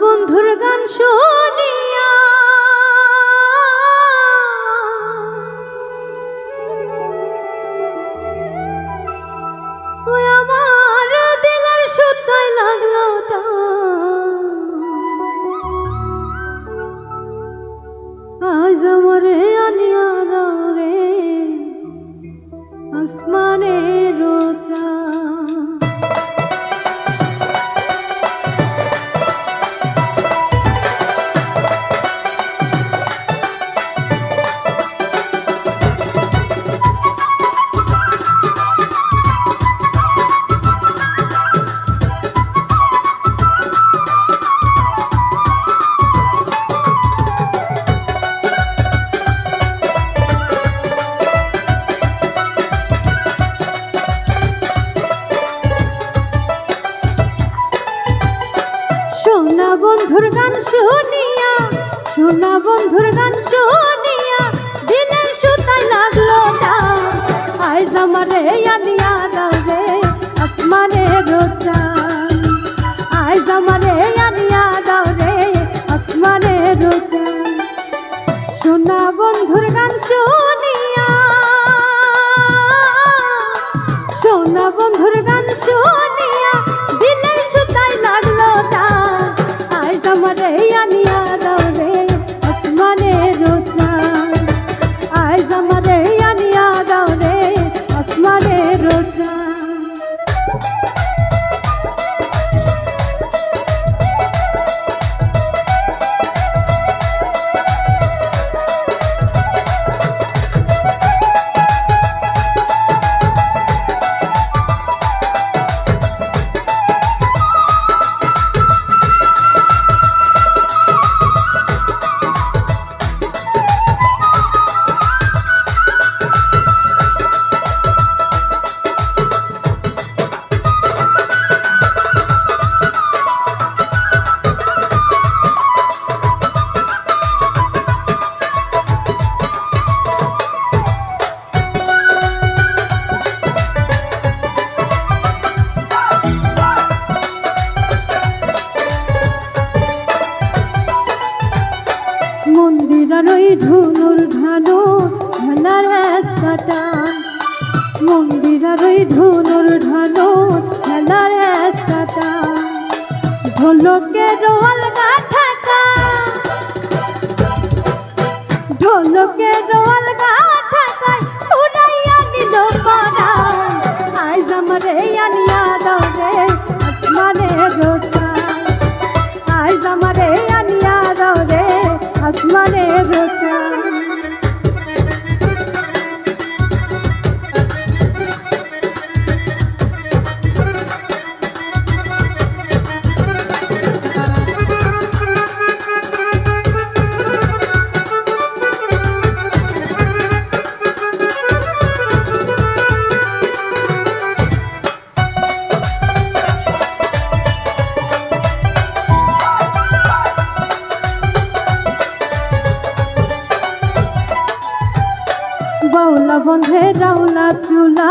বন্ধুর গান শুনি। শুনিয়া, সোনা বন্ধুর গান শুনিয়া, দিলের সুতায় লাগল আইজ আমারে আনিয়া রে, আসমানে রোচান আইজ আমারে আনিয়া রে, আসমানে রোচান সোনা বন্ধুর গান শুনিয়া, সোনা বন্ধুর গান শুনিয়া ওই ধুনুর ধানু ঢালার কাটা। মন্দিরার ওই ধুনুর ধানু ঢালার কাটা। ঢোলকে রোয়াল গাঠাকা ঢোলকে রোয়াল বন্ধে রাউলা চুলা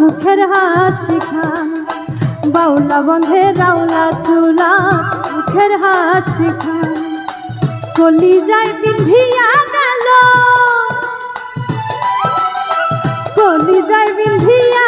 মুখের হাসি খান। বাউলা বন্ধে রাউলা চুলা মুখের হাসি খান। কলি যায় বিন্ধিয়া গেল কলি যায় বিন্ধিয়া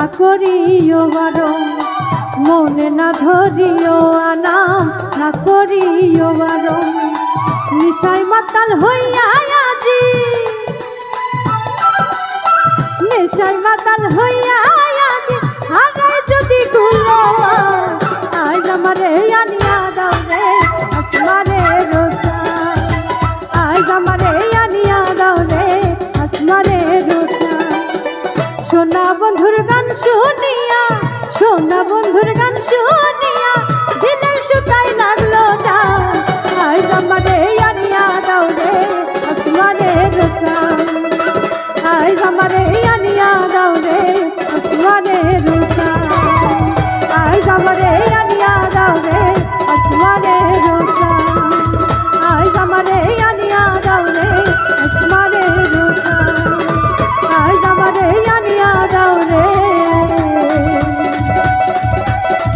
না করিও বারণ মনে না ধরিও আনাম না করিও বারণ নিশায় মাতাল হইয়া আজি, নেশায় মাতাল হইয়া আজি হারায় যদি গুলো বন্ধুর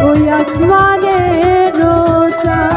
ওই আসমানের রোজা